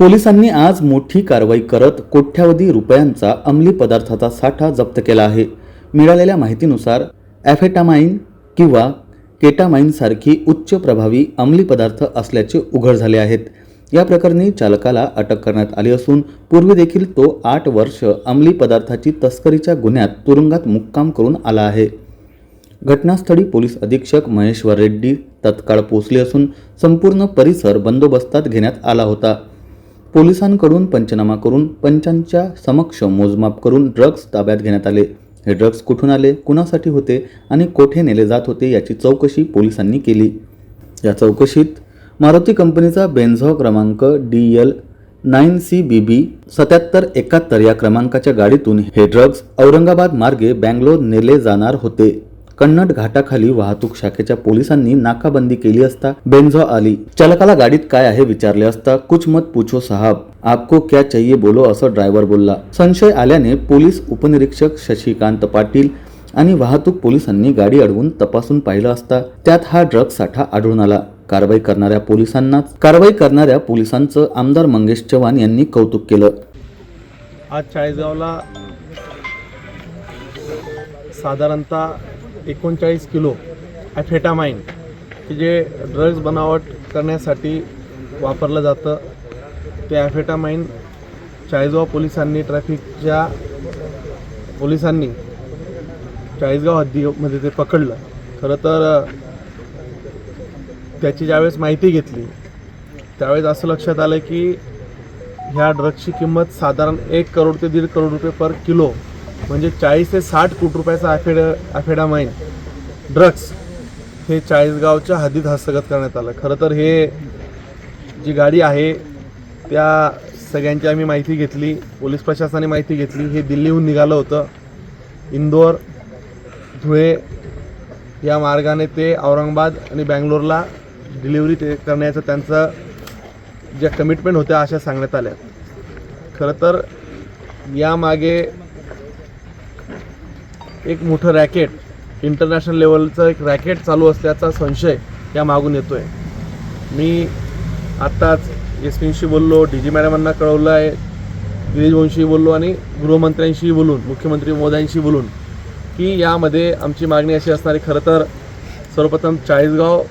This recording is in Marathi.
पोलिसांनी आज मोठी कारवाई करत कोट्यावधी रुपयांचा अंमली पदार्थाचा साठा जप्त केला आहे. मिळालेल्या माहितीनुसार ॲफेटामाइन किंवा केटामाइनसारखी उच्च प्रभावी अंमली पदार्थ असल्याचे उघड झाले आहेत. या प्रकरणी चालकाला अटक करण्यात आली असून पूर्वी देखील तो आठ वर्ष अंमली पदार्थाची तस्करीच्या गुन्ह्यात तुरुंगात मुक्काम करून आला आहे. घटनास्थळी पोलीस अधीक्षक महेश्वर रेड्डी तत्काळ पोहोचले असून संपूर्ण परिसर बंदोबस्तात घेण्यात आला होता. पोलिसांकडून पंचनामा करून पंचांच्या समक्ष मोजमाप करून ड्रग्ज ताब्यात घेण्यात आले. हे ड्रग्ज कुठून आले कुणासाठी होते आणि कोठे नेले जात होते याची चौकशी पोलिसांनी केली. या चौकशीत मारुती कंपनीचा बेन्झॉ क्रमांक D L nine C B B सत्याहत्तर एकाहत्तर या क्रमांकाच्या गाडीतून हे ड्रग्ज औरंगाबाद मार्गे बँगलोर नेले जाणार होते. कन्नड घाटाखाली वाहतूक शाखेच्या पोलिसांनी नाकाबंदी केली असता बेंझो आली. चालकाला गाडीत काय आहे विचारले असता कुछ मत पूछो साहब आपको क्या चाहिए बोलो असं ड्रायव्हर बोलला. संशय आल्याने पोलीस उपनिरीक्षक शशिकांत पाटील आणि वाहतूक पोलिसांनी गाडी अडवून तपासून पाहिलं असता त्यात हा ड्रग साठा आढळून आला. कारवाई करणाऱ्या पोलिसांना कारवाई करणाऱ्या पोलिसांचं आमदार मंगेश चव्हाण यांनी कौतुक केलं. आज चाळीसगावला साधारणतः एकोणचाळीस किलो ॲफेटामाइन की जे ड्रग्ज बनावट करण्यासाठी वापरलं जातं ते ॲफेटामाइन चाळीसगाव पोलिसांनी ट्रॅफिकच्या पोलिसांनी चाळीसगाव हद्दीमध्ये ते पकडलं. खरं तर त्याची ज्यावेळेस माहिती घेतली त्यावेळेस असं लक्षात आलं की ह्या ड्रग्सची किंमत साधारण एक करोड ते दीड करोड रुपये पर किलो म्हणजे चाळीस ते साठ कोटी रुपयाचा ॲफेड ॲफेडामाइन ड्रग्स हे चाळीसगावच्या हद्दीत हस्तगत करण्यात आलं. खरं तर हे जी गाडी आहे त्या सगळ्यांची आम्ही माहिती घेतली पोलीस प्रशासनाने माहिती घेतली. हे दिल्लीहून निघालं होतं. इंदोर धुळे या मार्गाने ते औरंगाबाद आणि बँगलोरला डिलिव्हरी ते करण्याचं त्यांचं ज्या कमिटमेंट होत्या अशा सांगण्यात आल्या. खरं तर यामागे एक मोठं रॅकेट इंटरनॅशनल लेवलचं एक रॅकेट चालू असल्याचा संशय या मागून येतो आहे मी आत्ताच एसपींशी बोललो डी जी मॅडमांना कळवलं आहे गिरीश वंशी बोललो आणि गृहमंत्र्यांशी बोलून मुख्यमंत्री मोद्यांशी बोलून की यामध्ये आमची मागणी अशी असणारी खरं तर सर्वप्रथम चाळीसगाव